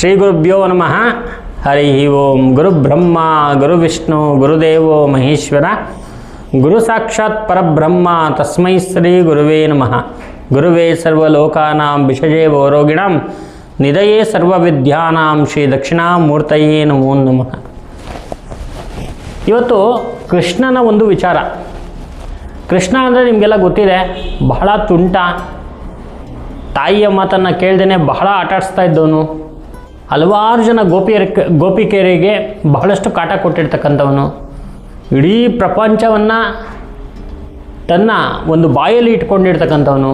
ಶ್ರೀ ಗುರುಭ್ಯೋ ನಮಃ. ಹರಿ ಓಂ. ಗುರು ಬ್ರಹ್ಮ, ಗುರು ವಿಷ್ಣು ಗುರುದೇವೋ ಮಹೇಶ್ವರ. ಗುರು ಸಾಕ್ಷಾತ್ ಪರಬ್ರಹ್ಮ, ತಸ್ಮೈ ಶ್ರೀ ಗುರುವೇ ನಮಃ. ಗುರುವೇ ಸರ್ವಲೋಕಾನಾಂ ವಿಷಜೇ ರೋಗಿಣಾಂ ನಿಧಯೇ ಸರ್ವವಿದ್ಯಾನಾಂ ಶ್ರೀ ದಕ್ಷಿಣಾಮೂರ್ತಯೇ ನಮೋ ನಮಃ. ಇವತ್ತು ಕೃಷ್ಣನ ಒಂದು ವಿಚಾರ. ಕೃಷ್ಣ ಅಂದರೆ ನಿಮಗೆಲ್ಲ ಗೊತ್ತಿದೆ, ಬಹಳ ತುಂಟ. ತಾಯಿಯ ಮಾತನ್ನು ಕೇಳ್ದೇ ಬಹಳ ಆಟಾಡಿಸ್ತಾ ಇದ್ದವನು. ಹಲವಾರು ಜನ ಗೋಪಿಯರ ಗೋಪಿಕೆಯರಿಗೆ ಬಹಳಷ್ಟು ಕಾಟ ಕೊಟ್ಟಿರ್ತಕ್ಕಂಥವನು. ಇಡೀ ಪ್ರಪಂಚವನ್ನು ತನ್ನ ಒಂದು ಬಾಯಲ್ಲಿ ಇಟ್ಕೊಂಡಿರ್ತಕ್ಕಂಥವನು.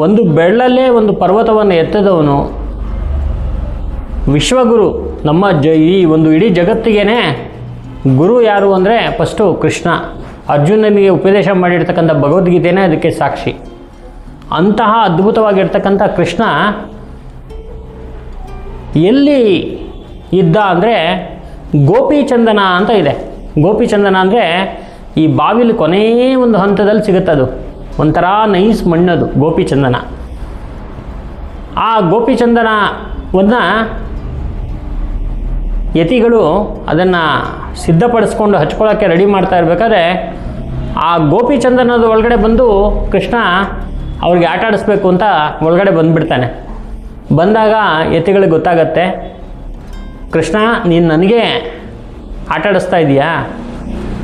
ಒಂದು ಬೆಳ್ಳಲ್ಲೇ ಒಂದು ಪರ್ವತವನ್ನು ಎತ್ತದವನು. ವಿಶ್ವಗುರು ನಮ್ಮ ಜ, ಈ ಒಂದು ಇಡೀ ಜಗತ್ತಿಗೇ ಗುರು ಯಾರು ಅಂದರೆ ಫಸ್ಟು ಕೃಷ್ಣ. ಅರ್ಜುನನಿಗೆ ಉಪದೇಶ ಮಾಡಿರ್ತಕ್ಕಂಥ ಭಗವದ್ಗೀತೆನೇ ಅದಕ್ಕೆ ಸಾಕ್ಷಿ. ಅಂತಹ ಅದ್ಭುತವಾಗಿರ್ತಕ್ಕಂಥ ಕೃಷ್ಣ ಎಲ್ಲಿ ಇದ್ದ ಅಂದರೆ ಗೋಪಿಚಂದನ ಅಂತ ಇದೆ. ಗೋಪಿಚಂದನ ಅಂದರೆ ಈ ಬಾವಿಲಿ ಕೊನೆಯ ಒಂದು ಹಂತದಲ್ಲಿ ಸಿಗುತ್ತದು ಒಂಥರ ನೈಸ್ ಮಣ್ಣದು ಗೋಪಿಚಂದನ. ಆ ಗೋಪಿಚಂದನವನ್ನು ಯತಿಗಳು ಅದನ್ನು ಸಿದ್ಧಪಡಿಸ್ಕೊಂಡು ಹಚ್ಕೊಳ್ಳೋಕ್ಕೆ ರೆಡಿ ಮಾಡ್ತಾ ಇರಬೇಕಾದ್ರೆ ಆ ಗೋಪಿಚಂದನದ ಒಳಗಡೆ ಬಂದು ಕೃಷ್ಣ ಅವ್ರಿಗೆ ಆಟ ಆಡಿಸ್ಬೇಕು ಅಂತ ಒಳಗಡೆ ಬಂದುಬಿಡ್ತಾನೆ. ಬಂದಾಗ ಯತಿಗಳಿಗೆ ಗೊತ್ತಾಗತ್ತೆ, ಕೃಷ್ಣ, ನೀನು ನನಗೆ ಆಟಾಡಿಸ್ತಾ ಇದೀಯಾ?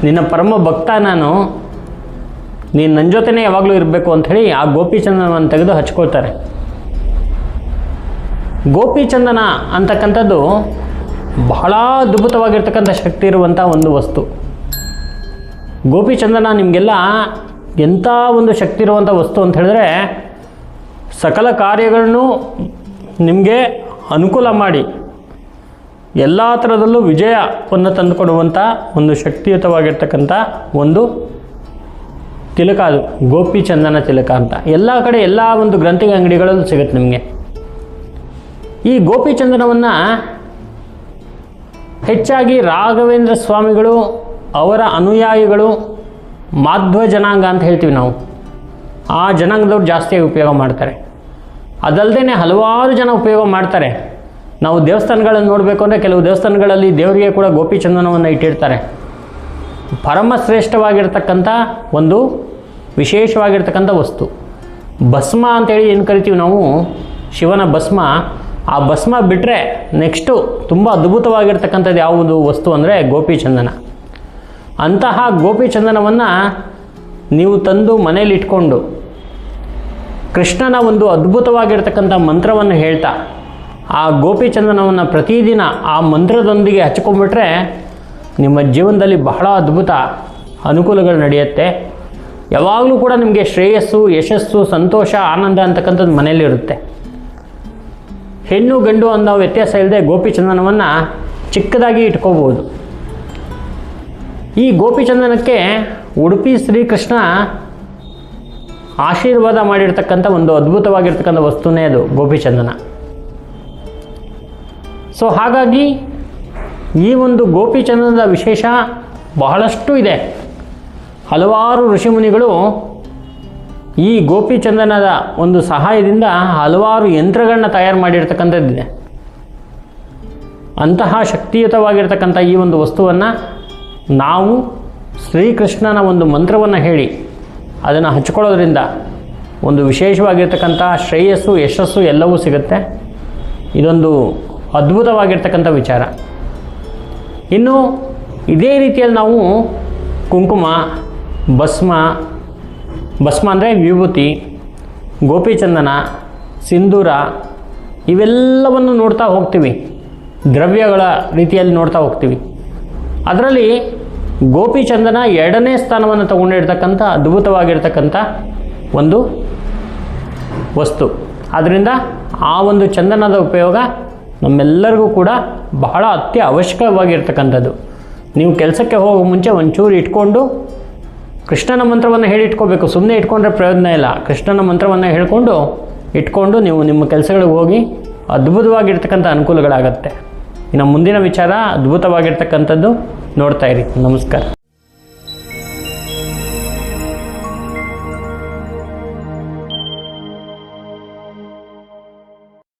ನಿನ್ನ ಪರಮ ಭಕ್ತ ನಾನು. ನೀನು ನನ್ನ ಜೊತೆನೇ ಯಾವಾಗಲೂ ಇರಬೇಕು ಅಂಥೇಳಿ ಆ ಗೋಪಿಚಂದನವನ್ನು ತೆಗೆದು ಹಚ್ಕೊಳ್ತಾರೆ. ಗೋಪಿಚಂದನ ಅಂತಕ್ಕಂಥದ್ದು ಬಹಳ ಅದ್ಭುತವಾಗಿರ್ತಕ್ಕಂಥ ಶಕ್ತಿ ಇರುವಂಥ ಒಂದು ವಸ್ತು. ಗೋಪಿಚಂದನ ನಿಮಗೆಲ್ಲ ಎಂಥ ಒಂದು ಶಕ್ತಿ ಇರುವಂಥ ವಸ್ತು ಅಂತ ಹೇಳಿದ್ರೆ, ಸಕಲ ಕಾರ್ಯಗಳನ್ನು ನಿಮಗೆ ಅನುಕೂಲ ಮಾಡಿ. ಎಲ್ಲ ಥರದಲ್ಲೂ ವಿಜಯವನ್ನು ತಂದುಕೊಡುವಂಥ ಒಂದು ಶಕ್ತಿಯುತವಾಗಿರ್ತಕ್ಕಂಥ ಒಂದು ತಿಲಕ ಅದು ಗೋಪಿ ಚಂದನ ತಿಲಕ ಅಂತ. ಎಲ್ಲ ಕಡೆ ಎಲ್ಲ ಒಂದು ಗ್ರಂಥಿಗೆ ಅಂಗಡಿಗಳಲ್ಲೂ ಸಿಗುತ್ತೆ ನಿಮಗೆ. ಈ ಗೋಪಿ ಚಂದನವನ್ನು ಹೆಚ್ಚಾಗಿ ರಾಘವೇಂದ್ರ ಸ್ವಾಮಿಗಳು, ಅವರ ಅನುಯಾಯಿಗಳು, ಮಾಧ್ವ ಜನಾಂಗ ಅಂತ ಹೇಳ್ತೀವಿ ನಾವು. ಆ ಜನಾಂಗದವ್ರು ಜಾಸ್ತಿಯಾಗಿ ಉಪಯೋಗ ಮಾಡ್ತಾರೆ. ಅದಲ್ಲದೆ ಹಲವಾರು ಜನ ಉಪಯೋಗ ಮಾಡ್ತಾರೆ. ನಾವು ದೇವಸ್ಥಾನಗಳನ್ನು ನೋಡಬೇಕು ಅಂದರೆ ಕೆಲವು ದೇವಸ್ಥಾನಗಳಲ್ಲಿ ದೇವರಿಗೆ ಕೂಡ ಗೋಪಿಚಂದನವನ್ನು ಇಟ್ಟಿರ್ತಾರೆ. ಪರಮ ಶ್ರೇಷ್ಠವಾಗಿರ್ತಕ್ಕಂಥ ಒಂದು ವಿಶೇಷವಾಗಿರ್ತಕ್ಕಂಥ ವಸ್ತು. ಭಸ್ಮ ಅಂತೇಳಿ ಏನು ಕರಿತೀವಿ ನಾವು? ಶಿವನ ಭಸ್ಮ. ಆ ಭಸ್ಮ ಬಿಟ್ಟರೆ ನೆಕ್ಸ್ಟು ತುಂಬ ಅದ್ಭುತವಾಗಿರ್ತಕ್ಕಂಥದ್ದು ಯಾವುದು ವಸ್ತು ಅಂದರೆ ಗೋಪಿಚಂದನ. ಅಂತಹ ಗೋಪಿಚಂದನವನ್ನು ನೀವು ತಂದು ಮನೇಲಿ ಇಟ್ಕೊಂಡು ಕೃಷ್ಣನ ಒಂದು ಅದ್ಭುತವಾಗಿರ್ತಕ್ಕಂಥ ಮಂತ್ರವನ್ನು ಹೇಳ್ತಾ, ಆ ಗೋಪಿಚಂದನವನ್ನು ಪ್ರತಿದಿನ ಆ ಮಂತ್ರದೊಂದಿಗೆ ಹಚ್ಕೊಂಡ್ಬಿಟ್ರೆ ನಿಮ್ಮ ಜೀವನದಲ್ಲಿ ಬಹಳ ಅದ್ಭುತ ಅನುಕೂಲಗಳು ನಡೆಯುತ್ತೆ. ಯಾವಾಗಲೂ ಕೂಡ ನಿಮಗೆ ಶ್ರೇಯಸ್ಸು, ಯಶಸ್ಸು, ಸಂತೋಷ, ಆನಂದ ಅಂತಕ್ಕಂಥದ್ದು ಮನೆಯಲ್ಲಿರುತ್ತೆ. ಹೆಣ್ಣು ಗಂಡು ಅನ್ನೋ ವ್ಯತ್ಯಾಸ ಇಲ್ಲದೆ ಗೋಪಿಚಂದನವನ್ನು ಚಿಕ್ಕದಾಗಿ ಇಟ್ಕೋಬೋದು ಈ ಗೋಪಿಚಂದನಕ್ಕೆ ಉಡುಪಿ ಶ್ರೀಕೃಷ್ಣ ಆಶೀರ್ವಾದ ಮಾಡಿರ್ತಕ್ಕಂಥ ಒಂದು ಅದ್ಭುತವಾಗಿರ್ತಕ್ಕಂಥ ವಸ್ತುನೇ ಅದು ಗೋಪಿಚಂದನ. ಸೊ ಹಾಗಾಗಿ ಈ ಒಂದು ಗೋಪಿಚಂದನದ ವಿಶೇಷ ಬಹಳಷ್ಟು ಇದೆ. ಹಲವಾರು ಋಷಿಮುನಿಗಳು ಈ ಗೋಪಿಚಂದನದ ಒಂದು ಸಹಾಯದಿಂದ ಹಲವಾರು ಯಂತ್ರಗಳನ್ನ ತಯಾರು ಮಾಡಿರ್ತಕ್ಕಂಥದ್ದಿದೆ. ಅಂತಹ ಶಕ್ತಿಯುತವಾಗಿರ್ತಕ್ಕಂಥ ಈ ಒಂದು ವಸ್ತುವನ್ನು ನಾವು ಶ್ರೀಕೃಷ್ಣನ ಒಂದು ಮಂತ್ರವನ್ನು ಹೇಳಿ ಅದನ್ನು ಹಚ್ಕೊಳ್ಳೋದ್ರಿಂದ ಒಂದು ವಿಶೇಷವಾಗಿರ್ತಕ್ಕಂಥ ಶ್ರೇಯಸ್ಸು, ಯಶಸ್ಸು ಎಲ್ಲವೂ ಸಿಗುತ್ತೆ. ಇದೊಂದು ಅದ್ಭುತವಾಗಿರ್ತಕ್ಕಂಥ ವಿಚಾರ. ಇನ್ನು ಇದೇ ರೀತಿಯಲ್ಲಿ ನಾವು ಕುಂಕುಮ, ಭಸ್ಮ ಭಸ್ಮ ಅಂದರೆ ವಿಭೂತಿ, ಗೋಪಿಚಂದನ, ಸಿಂಧೂರ ಇವೆಲ್ಲವನ್ನು ನೋಡ್ತಾ ಹೋಗ್ತೀವಿ. ದ್ರವ್ಯಗಳ ರೀತಿಯಲ್ಲಿ ನೋಡ್ತಾ ಹೋಗ್ತೀವಿ. ಅದರಲ್ಲಿ ಗೋಪಿಚಂದನ ಎರಡನೇ ಸ್ಥಾನವನ್ನು ತಗೊಂಡಿರ್ತಕ್ಕಂಥ, ಅದ್ಭುತವಾಗಿರ್ತಕ್ಕಂಥ ಒಂದು ವಸ್ತು. ಆದ್ದರಿಂದ ಆ ಒಂದು ಚಂದನದ ಉಪಯೋಗ ನಮ್ಮೆಲ್ಲರಿಗೂ ಕೂಡ ಬಹಳ ಅತ್ಯ ಅವಶ್ಯಕವಾಗಿರ್ತಕ್ಕಂಥದ್ದು ನೀವು ಕೆಲಸಕ್ಕೆ ಹೋಗೋ ಮುಂಚೆ ಒಂಚೂರು ಇಟ್ಕೊಂಡು ಕೃಷ್ಣನ ಮಂತ್ರವನ್ನು ಹೇಳಿ ಇಟ್ಕೋಬೇಕು. ಸುಮ್ಮನೆ ಇಟ್ಕೊಂಡ್ರೆ ಪ್ರಯೋಜನ ಇಲ್ಲ. ಕೃಷ್ಣನ ಮಂತ್ರವನ್ನು ಹೇಳ್ಕೊಂಡು ಇಟ್ಕೊಂಡು ನೀವು ನಿಮ್ಮ ಕೆಲಸಗಳಿಗೆ ಹೋಗಿ ಅದ್ಭುತವಾಗಿರ್ತಕ್ಕಂಥ ಅನುಕೂಲಗಳಾಗತ್ತೆ. ಇನ್ನು ಮುಂದಿನ ವಿಚಾರ ಅದ್ಭುತವಾಗಿರ್ತಕ್ಕಂಥದ್ದು ನೋಡ್ತಾ ಇರಿ. ನಮಸ್ಕಾರ.